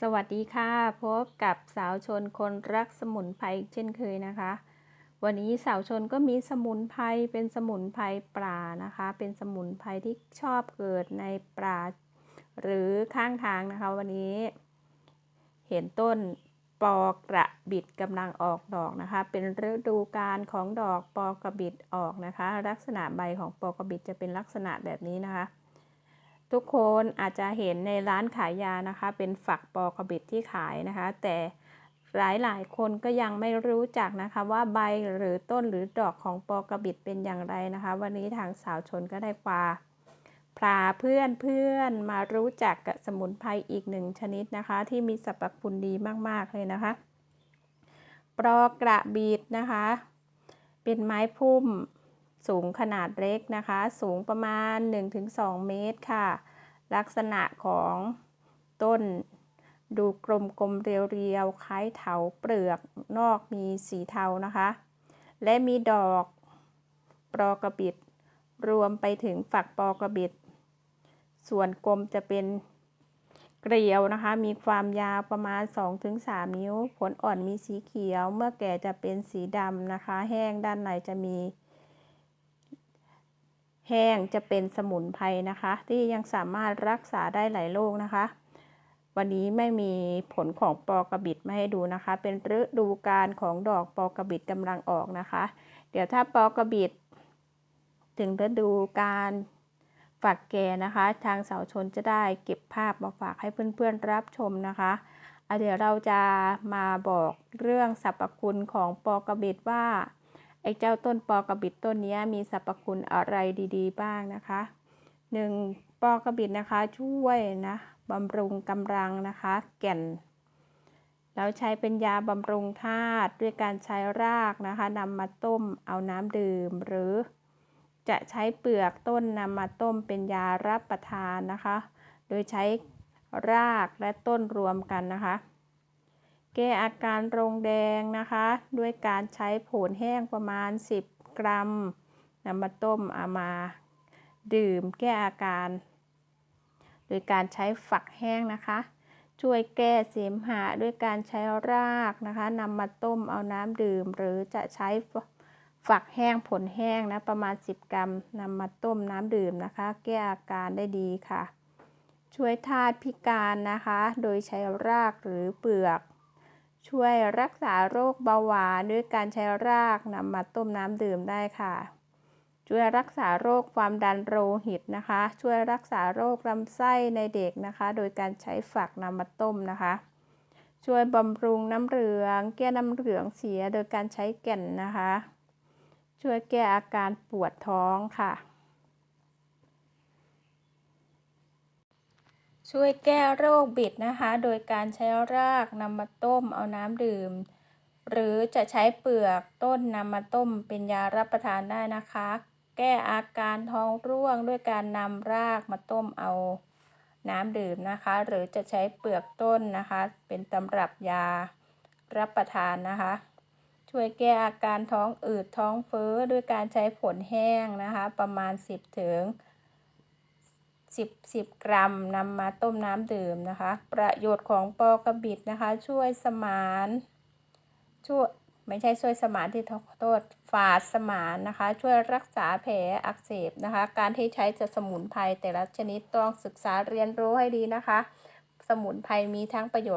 สวัสดีค่ะ พบกับสาวชนคนรักสมุนไพรอีกเช่นเคยนะคะ วันนี้สาวชนก็มีสมุนไพรเป็นสมุนไพรป่านะคะ เป็นสมุนไพรที่ชอบเกิดในป่าหรือข้างทางนะคะ วันนี้ เห็นต้นปอกระบิดกำลังออกดอกนะคะ เป็นฤดูกาลของดอกปอกระบิดออกนะคะ ลักษณะใบของปอกระบิดจะเป็นลักษณะแบบนี้นะคะ ทุกคนอาจจะเห็นในร้านขายยานะคะ เป็นฝักปอกระบิดที่ขายนะคะ แต่หลายหลายๆคนก็ยังไม่รู้จักนะคะ ว่าใบหรือต้นหรือดอกของปอกระบิดเป็นอย่างไรนะคะ วันนี้ทางสาวชนก็ได้พาพาเพื่อนเพื่อนมารู้จักกับสมุนไพรอีกหนึ่งชนิดนะคะ ที่มีสรรพคุณดีมาก ๆ เลยนะคะ ปลอกระบิดนะคะ เป็นไม้พุ่ม สูงขนาดเล็กนะคะ สูงประมาณ 1-2 เมตรค่ะ ลักษณะของต้นดูกลมๆเรียวๆ คล้ายเถาเปลือกนอกมีสีเทานะคะ และมีดอกปลอกระบิด รวมไปถึงฝักปอกระบิด ส่วนกลมจะเป็นเกลียวนะคะ มีความยาวประมาณ 2-3 นิ้ว ผลอ่อนมีสีเขียว เมื่อแก่จะเป็นสีดำนะคะ แห้งด้านในจะมี แห้งจะเป็นสมุนไพรนะคะ ที่ยังสามารถรักษาได้หลายโรคนะคะ วันนี้ไม่มีผลของปอกระบิดมาให้ดูนะคะ เป็นฤดูกาลของดอกปอกระบิดกำลังออกนะคะ เดี๋ยวถ้าปอกระบิด ถึงฤดูการฝักแก่นะคะ ทางเสาวชนจะได้เก็บภาพมาฝากให้เพื่อนๆรับชมนะคะอะเดี๋ยวเราจะมาบอกเรื่องสรรพคุณของปอกระบิดว่า ไอ้เจ้าต้นปอกระบิดต้นนี้มีสรรพคุณอะไรดีๆ บ้างนะคะหนึ่งปอกระบิดนะคะช่วยนะบำรุงกำลังนะคะ แก่นแล้วใช้เป็นยาบำรุงธาตุด้วยการใช้รากนะคะนำมาต้มเอาน้ำดื่ม หรือจะใช้เปลือกต้นนำมาต้มเป็นยารับประทานนะคะ โดยใช้รากและต้นรวมกันนะคะ แก้อาการโรงแดงนะคะ ด้วยการใช้ผลแห้งประมาณ 10 กรัมนำมาต้มเอามาดื่มแก้อาการ โดยการใช้ฝักแห้งนะคะ ช่วยแก้เสมหะด้วยการใช้รากนะคะนำมาต้มเอาน้ำดื่ม หรือจะใช้ฝักแห้งผลแห้งนะประมาณ 10 กรัมนำมาต้มน้ำดื่มนะคะ แก้อาการได้ดีค่ะ ช่วยธาตุพิการนะคะ โดยใช้รากหรือเปลือก ช่วยรักษาโรคเบาหวานด้วยการใช้รากนำมาต้มน้ำดื่มได้ค่ะ ช่วยรักษาโรคความดันโลหิตนะคะ ช่วยรักษาโรคลำไส้ในเด็กนะคะ โดยการใช้ฝักนำมาต้มนะคะ ช่วยบำรุงน้ำเหลือง แก้น้ำเหลืองเสียโดยการใช้แก่นนะคะ ช่วยแก้อาการปวดท้องค่ะ ช่วยแก้โรคบิดนะคะ โดยการใช้รากนำมาต้มเอาน้ำดื่ม หรือจะใช้เปลือกต้นนำมาต้มเป็นยารับประทานได้นะคะ แก้อาการท้องร่วงด้วยการนำรากมาต้มเอาน้ำดื่มนะคะ หรือจะใช้เปลือกต้นนะคะ เป็นตำรับยารับประทานนะคะ ช่วยแก้อาการท้องอืดท้องเฟ้อด้วยการใช้ผลแห้งนะคะ ประมาณ 10ถึง 10 10 กรัมนำมาต้มน้ำดื่มนะคะ ประโยชน์ของปอกระบิดนะคะ ช่วยสมานช่วยไม่ใช่ช่วยสมานที่โทษฝาดสมานนะคะ ช่วยรักษาแผลอักเสบนะคะ การที่ใช้จะสมุนไพรแต่ละชนิดต้องศึกษาเรียนรู้ให้ดีนะคะ สมุนไพรมีทั้งประโยชน์